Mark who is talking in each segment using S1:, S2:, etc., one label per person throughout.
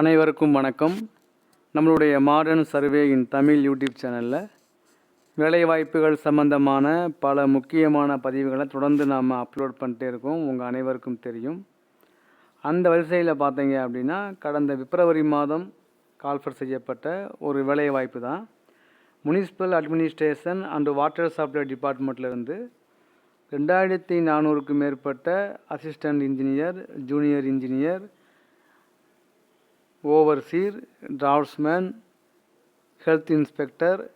S1: அனைவருக்கும் வணக்கம். நம்மளுடைய modern survey in Tamil YouTube சேனலில் வேலைவாய்ப்புகள் சம்பந்தமான பல முக்கியமான பதிவுகளை தொடர்ந்து நாம் அப்லோட் பண்ணிட்டே இருக்கோம். உங்கள் அனைவருக்கும் தெரியும். அந்த வரிசையில் பார்த்தீங்க அப்படின்னா கடந்த பிப்ரவரி மாதம் கால்ஃபர் செய்யப்பட்ட ஒரு வேலைவாய்ப்பு தான். Municipal administration and water supply டிபார்ட்மெண்ட்லேருந்து ரெண்டாயிரத்தி நானூறுக்கும் மேற்பட்ட assistant engineer junior engineer overseer draftsman health inspector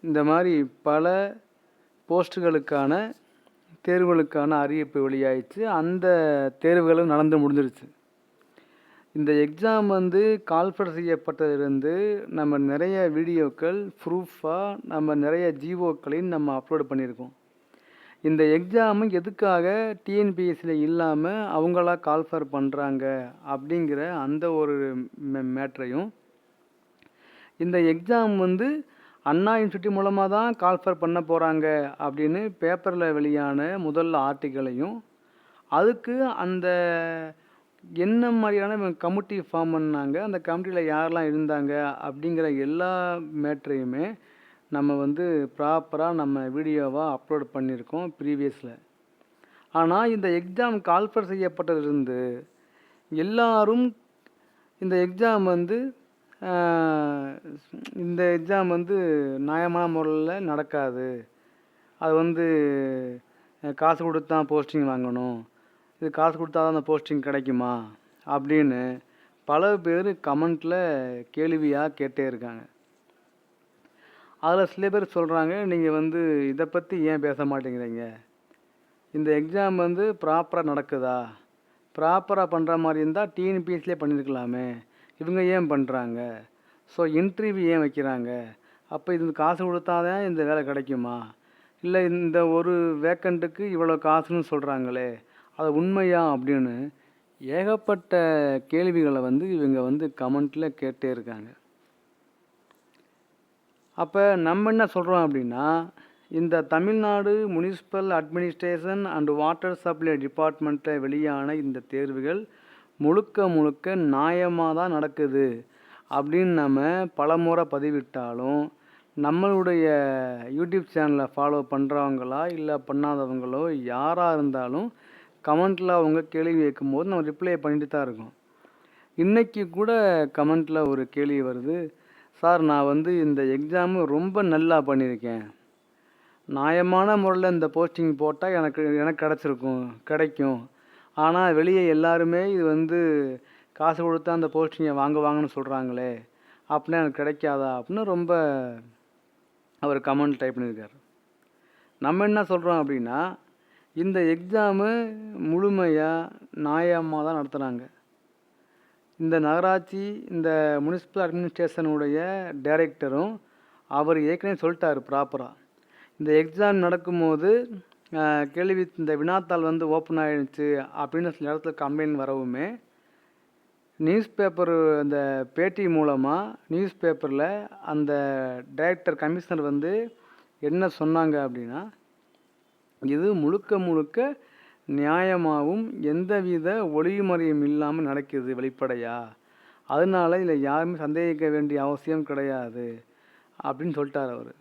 S1: இந்த மாதிரி பல போஸ்ட்டுகளுக்கான தேர்வுகளுக்கான அறிவிப்பு வெளியாயிடுச்சு. அந்த தேர்வுகளும் நடந்து முடிஞ்சிருச்சு. இந்த எக்ஸாம் வந்து கால்ஃபர் செய்யப்பட்டதிலிருந்து நம்ம நிறைய வீடியோக்கள் ப்ரூஃபாக நம்ம நிறைய ஜிஓக்களையும் நம்ம அப்லோட் பண்ணியிருக்கோம். இந்த எக்ஸாமு எதுக்காக டிஎன்பிஎஸ்சியில் இல்லாமல் அவங்களா கால்ஃபர் பண்ணுறாங்க அப்படிங்கிற அந்த ஒரு மே மேட்ரையும் இந்த எக்ஸாம் வந்து அண்ணா யூனிவர்சிட்டி மூலமாக தான் கால்ஃபர் பண்ண போகிறாங்க அப்படின்னு பேப்பரில் வெளியான முதல் ஆர்டிக்கலையும் அதுக்கு அந்த என்ன மாதிரியான கமிட்டி ஃபார்ம் பண்ணாங்க அந்த கமிட்டியில் யாரெல்லாம் இருந்தாங்க அப்படிங்கிற எல்லா மேட்ரையுமே நம்ம வந்து ப்ராப்பராக நம்ம வீடியோவாக அப்லோட் பண்ணியிருக்கோம் ப்ரீவியஸில் ஆனால் இந்த எக்ஸாம் கால்ஃபர் செய்யப்பட்டதிலிருந்து எல்லாரும் இந்த எக்ஸாம் வந்து இந்த எக்ஸாம் வந்து நியாயமான முறையில் நடக்காது. அது வந்து காசு கொடுத்து தான் போஸ்டிங் வாங்கணும். இது காசு கொடுத்தா தான் அந்த போஸ்டிங் கிடைக்குமா? அப்படின்னு பல பேர் கமெண்ட்டில் கேள்வியாக கேட்டே இருக்காங்க. அதில் சில பேர் சொல்கிறாங்க நீங்கள் வந்து இதை பற்றி ஏன் பேச மாட்டேங்கிறீங்க? இந்த எக்ஸாம் வந்து ப்ராப்பராக நடக்குதா? ப்ராப்பராக பண்ணுற மாதிரி இருந்தால் டிஎன்பிஎஸ்சிலே பண்ணியிருக்கலாமே. இவங்க ஏன் பண்ணுறாங்க? ஸோ இன்டர்வியூ ஏன் வைக்கிறாங்க? அப்போ இது காசு கொடுத்தாதான் இந்த வேலை கிடைக்குமா? இல்லை இந்த ஒரு வேக்கண்ட்டுக்கு இவ்வளோ காசுன்னு சொல்கிறாங்களே அது உண்மையா? அப்படின்னு ஏகப்பட்ட கேள்விகளை வந்து இவங்க வந்து கமெண்ட்டில் கேட்டே இருக்காங்க. அப்போ நம்ம என்ன சொல்கிறோம் அப்படின்னா இந்த Tamil Nadu municipal administration and water supply டிபார்ட்மெண்ட்டில் வெளியான இந்த தேர்வுகள் முழுக்க முழுக்க நியாயமாக தான் நடக்குது அப்படின்னு நம்ம பலமுறை பதிவிட்டாலும் நம்மளுடைய யூடியூப் சேனலை ஃபாலோ பண்ணுறவங்களா இல்லை பண்ணாதவங்களோ யாராக இருந்தாலும் கமெண்ட்டில் அவங்க கேள்வி கேட்கும்போது நம்ம ரிப்ளை பண்ணிட்டு தான் இருக்கோம். இன்றைக்கி கூட கமெண்ட்டில் ஒரு கேள்வி வருது. சார் நான் வந்து இந்த எக்ஸாமு ரொம்ப நல்லா பண்ணியிருக்கேன். நியாயமான முறையில் இந்த போஸ்டிங் போட்டால் எனக்கு எனக்கு கிடச்சிருக்கும் கிடைக்கும். ஆனால் வெளியே எல்லாருமே இது வந்து காசு கொடுத்தா அந்த போஸ்டிங்கை வாங்குவாங்கன்னு சொல்கிறாங்களே அப்படின்னா எனக்கு கிடைக்காதா அப்படின்னு ரொம்ப அவர் கமெண்ட் டைப் பண்ணியிருக்கார். நம்ம என்ன சொல்கிறோம் அப்படின்னா இந்த எக்ஸாமு முழுமையாக நியாயமாக தான் நடத்துகிறாங்க இந்த நகராட்சி இந்த முனிசிபல் அட்மினிஸ்ட்ரேஷனுடைய டைரக்டரும் அவர் ஏற்கனவே சொல்லிட்டார் ப்ராப்பராக இந்த எக்ஸாம் நடக்கும்போது கேள்வி இந்த வினாத்தாள் வந்து ஓப்பன் ஆகிடுச்சு அப்படின்னு சில இடத்துல கம்ப்ளைண்ட் வரவுமே நியூஸ் பேப்பர் அந்த பேட்டி மூலமாக நியூஸ் பேப்பரில் அந்த டைரக்டர் கமிஷனர் வந்து என்ன சொன்னாங்க அப்படின்னா இது முழுக்க முழுக்க நியாயமாகவும் எந்தவித ஒளிமறையும் இல்லாமல் நடக்குது வெளிப்படையா? அதனால இதில் யாருமே சந்தேகிக்க வேண்டிய அவசியம் கிடையாது அப்படின்னு சொல்லிட்டார் அவர்.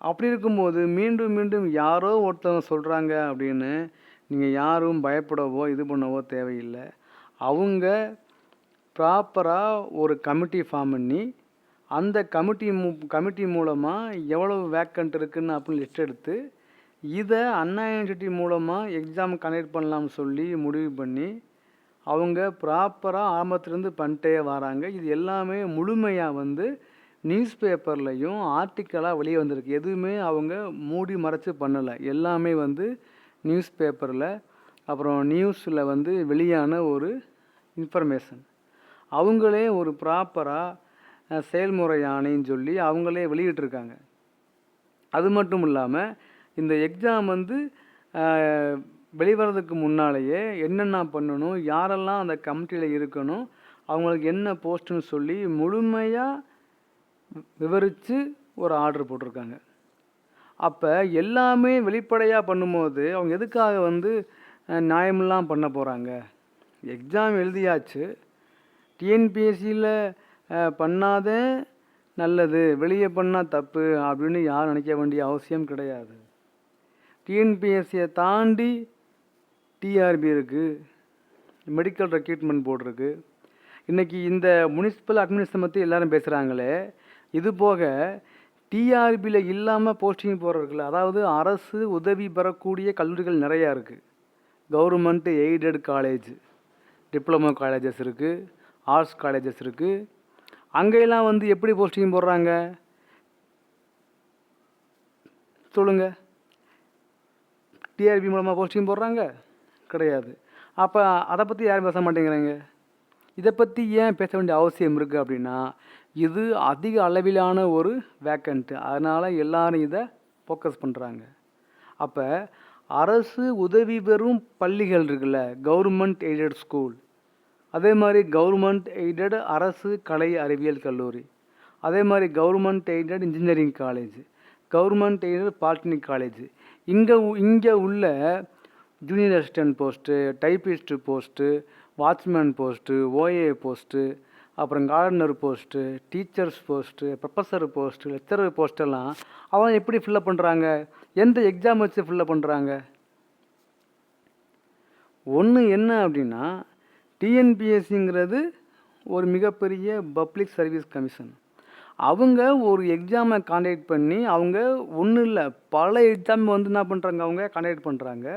S1: அப்படி இருக்கும்போது மீண்டும் மீண்டும் யாரோ ஒருத்தவங்க சொல்கிறாங்க அப்படின்னு நீங்கள் யாரும் பயப்படவோ இது பண்ணவோ தேவையில்லை. அவங்க ப்ராப்பராக ஒரு கமிட்டி ஃபார்ம் பண்ணி அந்த கமிட்டி மூ கமிட்டி மூலமாக எவ்வளவு வேக்கண்ட் இருக்குன்னு அப்படின்னு லிஸ்ட் எடுத்து இதை அண்ணா யூனிவர்சிட்டி மூலமாக எக்ஸாம் கனெக்ட் பண்ணலாம்னு சொல்லி முடிவு பண்ணி அவங்க ப்ராப்பராக ஆரம்பத்துலேருந்து பண்ணிட்டே வராங்க. இது எல்லாமே முழுமையாக வந்து நியூஸ் பேப்பர்லையும் ஆர்டிக்கலாக வெளியே வந்திருக்கு. எதுவுமே அவங்க மூடி மறைச்சு பண்ணலை. எல்லாமே வந்து நியூஸ் பேப்பரில் அப்புறம் நியூஸில் வந்து வெளியான ஒரு இன்ஃபர்மேஷன் அவங்களே ஒரு ப்ராப்பராக செயல்முறை ஆணைன்னு சொல்லி அவங்களே வெளியிட்டிருக்காங்க. அது மட்டும் இல்லாமல் இந்த எக்ஸாம் வந்து வெளிவரதுக்கு முன்னாலேயே என்னென்ன பண்ணணும் யாரெல்லாம் அந்த கமிட்டியில் இருக்கணும் அவங்களுக்கு என்ன போஸ்ட்டுன்னு சொல்லி முழுமையாக விவரித்து ஒரு ஆர்டர் போட்டிருக்காங்க. அப்போ எல்லாமே வெளிப்படையாக பண்ணும்போது அவங்க எதுக்காக வந்து நியாயமெல்லாம் பண்ண போகிறாங்க எக்ஸாம் எழுதியாச்சு. டிஎன்பிஎஸ்சியில் பண்ணாத நல்லது வெளியே பண்ணால் தப்பு அப்படின்னு யாரும் நினைக்க வேண்டிய அவசியம் கிடையாது. டிஎன்பிஎஸ்சியை தாண்டி டிஆர்பி இருக்குது மெடிக்கல் ரெக்ரூட்மெண்ட் போர்டு இருக்குது இன்றைக்கி இந்த முனிசிபல் அட்மினிஸ்ட்ரேஷன் பற்றி எல்லாரும் பேசுகிறாங்களே இது போக டிஆர்பியில் இல்லாமல் போஸ்டிங் போடுறதுல அதாவது அரசு உதவி பெறக்கூடிய கல்லூரிகள் நிறையா இருக்குது government aided college diploma colleges இருக்குது ஆர்ட்ஸ் காலேஜஸ் இருக்குது அங்கெல்லாம் வந்து எப்படி போஸ்டிங் போடுறாங்க? சொல்லுங்கள் டிஆர்பி மூலமாக போஸ்டிங் போடுறாங்க? கிடையாது. அப்போ அதை பற்றி யாரும் பேச மாட்டேங்கிறாங்க. இதை பற்றி ஏன் பேச வேண்டிய அவசியம் இருக்குது அப்படின்னா இது அதிக அளவிலான ஒரு வேக்கண்ட்டு அதனால் எல்லாரும் இதை ஃபோக்கஸ் பண்ணுறாங்க அப்போ அரசு உதவி பெறும் பள்ளிகள் இருக்குல்ல கவர்மெண்ட் எய்டட் ஸ்கூல் அதே மாதிரி கவர்மெண்ட் எய்டட் அரசு கலை அறிவியல் கல்லூரி. அதே மாதிரி government aided engineering college government aided polytechnic college இங்கே இங்கே உள்ள junior assistant post typist post watchman post OA post அப்புறம் gardener post teachers post professor post lecturer போஸ்ட்டெல்லாம் அவங்க எப்படி ஃபில்லப் பண்ணுறாங்க எந்த எக்ஸாம் வச்சு ஃபில்லப் பண்ணுறாங்க ஒன்று என்ன அப்படின்னா டிஎன்பிஎஸ்சிங்கிறது ஒரு மிகப்பெரிய பப்ளிக் சர்வீஸ் கமிஷன் அவங்க ஒரு எக்ஸாமை கான்டாக்ட் பண்ணி அவங்க ஒன்றும் இல்லை பல எக்ஸாம் வந்து என்ன பண்ணுறாங்க அவங்க காண்டக்ட் பண்ணுறாங்க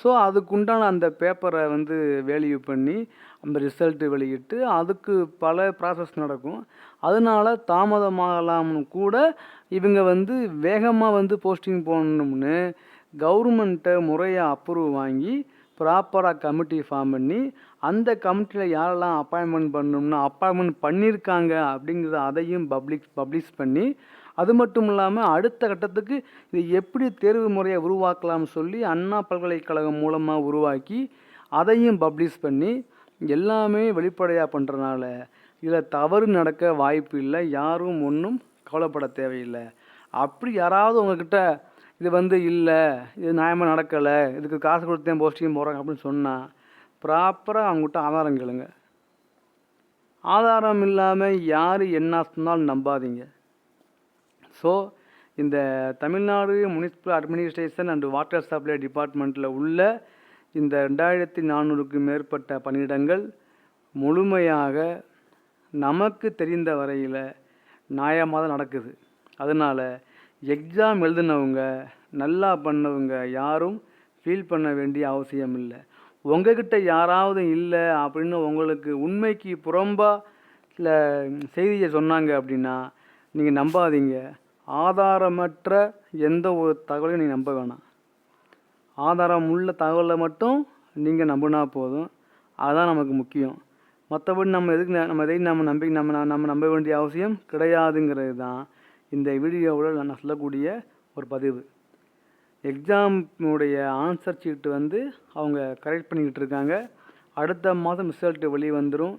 S1: ஸோ அதுக்குண்டான அந்த பேப்பரை வந்து வேல்யூ பண்ணி அந்த ரிசல்ட்டு வெளியிட்டு அதுக்கு பல ப்ராசஸ் நடக்கும். அதனால தாமதமாகலாம்னு கூட இவங்க வந்து வேகமாக வந்து போஸ்டிங் போடணும்னு கவர்மெண்ட்டை முறையாக அப்ரூவ் வாங்கி ப்ராப்பராக கமிட்டி ஃபார்ம் பண்ணி அந்த கமிட்டியில் யாரெல்லாம் அப்பாயின்மெண்ட் பண்ணணும்னா அப்பாயின்மெண்ட் பண்ணியிருக்காங்க அப்படிங்கிறத அதையும் பப்ளிக் பப்ளிஷ் பண்ணி அது மட்டும் இல்லாமல் அடுத்த கட்டத்துக்கு இது எப்படி தேர்வு முறையை உருவாக்கலாம்னு சொல்லி அண்ணா பல்கலைக்கழகம் மூலமாக உருவாக்கி அதையும் பப்ளிஷ் பண்ணி எல்லாமே வெளிப்படையாக பண்ணுறனால இதில் தவறு நடக்க வாய்ப்பு இல்லை யாரும் ஒன்றும் கவலைப்பட தேவையில்லை. அப்படி யாராவது உங்ககிட்ட இது வந்து இல்லை இது நியாயமாக நடக்கலை இதுக்கு காசு கொடுத்தேன் போஸ்டிங் போகிறாங்க அப்படின்னு சொன்னால் ப்ராப்பராக அவங்ககிட்ட ஆதாரம் கேளுங்க. ஆதாரம் இல்லாமல் யார் என்ன சொன்னாலும் நம்பாதீங்க. ஸோ இந்த Tamil Nadu municipal administration and water supply டிபார்ட்மெண்ட்டில் உள்ள இந்த ரெண்டாயிரத்தி நானூறுக்கு மேற்பட்ட பணியிடங்கள் முழுமையாக நமக்கு தெரிந்த வரையில் நியாயமாக தான் நடக்குது. அதனால் எக்ஸாம் எழுதினவங்க நல்லா பண்ணவங்க யாரும் ஃபீல் பண்ண வேண்டிய அவசியம் இல்லை. உங்ககிட்ட யாராவது இல்லை அப்படின்னு உங்களுக்கு உண்மைக்கு புறம்பாக சில செய்தியை சொன்னாங்க அப்படின்னா நீங்கள் நம்பாதீங்க. ஆதாரமற்ற எந்த ஒரு தகவலையும் நீங்கள் நம்ப வேணாம். ஆதாரம் உள்ள தகவலை மட்டும் நீங்கள் நம்பினா போதும். அதுதான் நமக்கு முக்கியம். மற்றபடி நம்ம எதுக்கு ந- நம்ம எதையும் நம்ம நம்பி நம்ம ந- நம்ம நம்ப வேண்டிய அவசியம் கிடையாதுங்கிறது தான் இந்த வீடியோவில் நான் சொல்லக்கூடிய ஒரு பதிவு. எக்ஸாமுடைய ஆன்சர் ஷீட் வந்து அவங்க கரெக்ட் பண்ணிக்கிட்டு இருக்காங்க. அடுத்த மாதம் ரிசல்ட்டு வெளியே வந்துடும்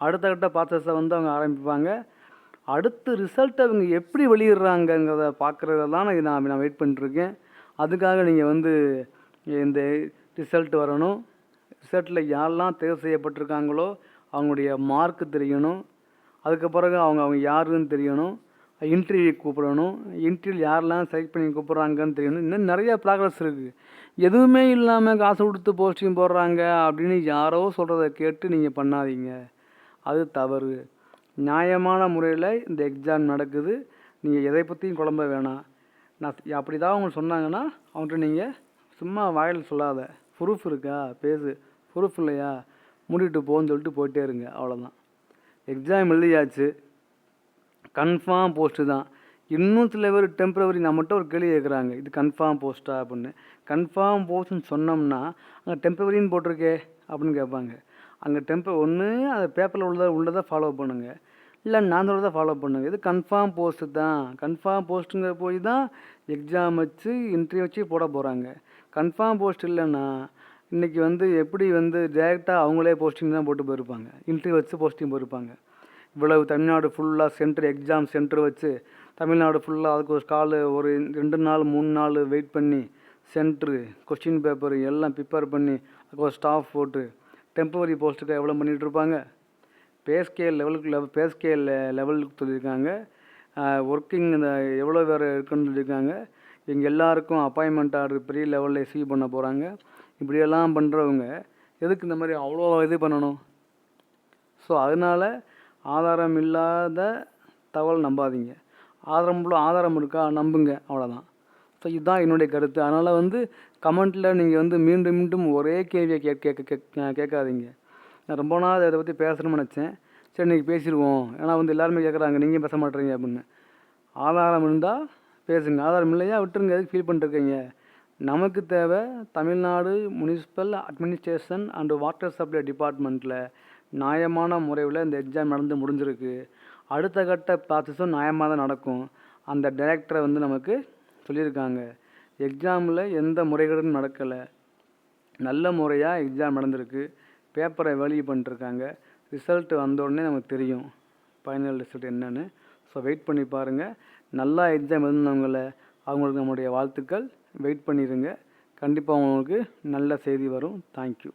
S1: அடுத்த கட்ட ப்ராசஸை வந்து அவங்க ஆரம்பிப்பாங்க. அடுத்த ரிசல்ட்டை அவங்க எப்படி வெளியிடுறாங்கங்கிறத பார்க்குறதெல்லாம் தான் நான் நான் நான் வெயிட் பண்ணிட்டுருக்கேன் அதுக்காக நீங்கள் வந்து இந்த ரிசல்ட் வரணும். ரிசல்ட்டில் யாரெல்லாம் தேர்வு செய்யப்பட்டிருக்காங்களோ அவங்களுடைய மார்க்கு தெரியணும். அதுக்கு பிறகு அவங்க அவங்க யாருன்னு தெரியணும். இன்டர்வியூ கூப்பிடணும். இன்டர்வியூ யாரெல்லாம் செலக்ட் பண்ணி கூப்பிட்றாங்கன்னு தெரியணும். இன்னும் நிறைய ப்ராக்ரஸ் இருக்குது எதுவுமே இல்லாமல் காசு கொடுத்து போஸ்டிங் போடுறாங்க அப்படின்னு யாரோ சொல்கிறத கேட்டு நீங்கள் பண்ணாதீங்க. அது தவறு. நியாயமான முறையில் இந்த எக்ஸாம் நடக்குது. நீங்கள் எதை பற்றியும் குழம்ப வேணாம். நான் அப்படி தான் அவங்க சொன்னாங்கன்னா அவங்கள்ட்ட நீங்கள் சும்மா வாயில் சொல்லாத. ப்ரூஃப் இருக்கா? பேசு. ப்ரூஃப் இல்லையா? மூடிட்டு போன்னு சொல்லிட்டு போயிட்டே இருங்க. அவ்வளோதான் எக்ஸாம் எழுதியாச்சு. கன்ஃபார்ம் போஸ்ட்டு தான். இன்னும் சில பேர் டெம்ப்ரவரி நம்மகிட்ட ஒரு கேள்வி கேட்குறாங்க. இது கன்ஃபார்ம் போஸ்ட்டா அப்படின்னு. கன்ஃபார்ம் போஸ்ட்னு சொன்னோம்னா அங்கே டெம்ப்ரவரின்னு போட்டிருக்கே அப்படின்னு கேட்பாங்க. அங்கே டெம்பர் ஒன்று அந்த பேப்பரில் உள்ளதை உள்ளதை ஃபாலோ பண்ணுங்க. இல்லை நான் சொல்கிறத ஃபாலோ பண்ணுங்க. இது கன்ஃபார்ம் போஸ்ட்டு தான். கன்ஃபார்ம் போஸ்ட்டுங்கிற போய் தான் எக்ஸாம் வச்சு இன்டர்வியூ வச்சு போட போகிறாங்க கன்ஃபார்ம் போஸ்ட் இல்லைன்னா இன்றைக்கி வந்து எப்படி வந்து டேரெக்டாக அவங்களே போஸ்டிங் தான் போட்டு போயிருப்பாங்க. இன்டர்வியூ வச்சு போஸ்டிங் போயிருப்பாங்க. இவ்வளவு தமிழ்நாடு ஃபுல்லாக சென்டர் எக்ஸாம் சென்டர் வச்சு தமிழ்நாடு ஃபுல்லாக அதுக்கு ஒரு கால் ஒரு ரெண்டு நாள் மூணு நாள் வெயிட் பண்ணி சென்ட்ரு கொஸ்டின் பேப்பர் எல்லாம் ப்ரிப்பேர் பண்ணி அதுக்கு ஒரு ஸ்டாஃப் போட்டு டெம்பரரி போஸ்ட்டுக்கு எவ்வளோ பண்ணிகிட்ருப்பாங்க பேஸ்கேல் லெவலுக்கு லெவல் பேஸ்கேல் லெவலுக்கு சொல்லியிருக்காங்க. ஒர்க்கிங் இந்த எவ்வளோ பேர் இருக்குன்னு சொல்லியிருக்காங்க. இவங்க எல்லாருக்கும் அப்பாயின்மெண்ட் ஆர்டர் பெரிய லெவலில் ரிசீவ் பண்ண போகிறாங்க இப்படியெல்லாம் பண்ணுறவங்க எதுக்கு இந்த மாதிரி அவ்வளோ இது பண்ணணும்? ஸோ அதனால் ஆதாரம் இல்லாத தகவல் நம்பாதீங்க. ஆதாரம் உள்ள ஆதாரம் இருக்கா? நம்புங்க. அவ்வளோதான் ஸோ இதுதான் என்னுடைய கருத்து. அதனால் வந்து கமெண்ட்டில் நீங்கள் வந்து மீண்டும் மீண்டும் ஒரே கேள்வியை கே கேட்க கேட்க கேட்காதீங்க. நான் ரொம்ப நாள் இதை பற்றி பேசணும்னு நினச்சேன். சரி இன்றைக்கி பேசிடுவோம். ஏன்னா வந்து எல்லாருமே கேட்குறாங்க நீங்கள் பேச மாட்டேறீங்க அப்படின்னு. ஆதாரம் இருந்தால் பேசுங்க. ஆதாரம் இல்லையா விட்டுருங்க. எதுக்கு ஃபீல் பண்ணிருக்கீங்க நமக்கு தேவை Tamil Nadu municipal administration and water supply டிபார்ட்மெண்ட்டில் நியாயமான முறையில் இந்த எக்ஸாம் நடந்து முடிஞ்சிருக்கு. அடுத்த கட்ட ப்ராசஸும் நியாயமாக தான் நடக்கும். அந்த டைரக்டரை வந்து நமக்கு சொல்லியிருக்காங்க. எக்ஸாமில் எந்த முறைகேடும் நடக்கலை. நல்ல முறையாக எக்ஸாம் நடந்திருக்கு. பேப்பரை வெளியே பண்ணிட்டுருக்காங்க. ரிசல்ட் வந்தோடனே நமக்கு தெரியும். ஃபைனல் ரிசல்ட் என்னன்னு. ஸோ வெயிட் பண்ணி பாருங்கள் நல்லா எக்ஸாம் எழுதினவங்கள அவங்களுக்கு நம்முடைய வாழ்த்துக்கள். வெயிட் பண்ணிடுங்க கண்டிப்பாக அவங்களுக்கு நல்ல செய்தி வரும். தேங்க்யூ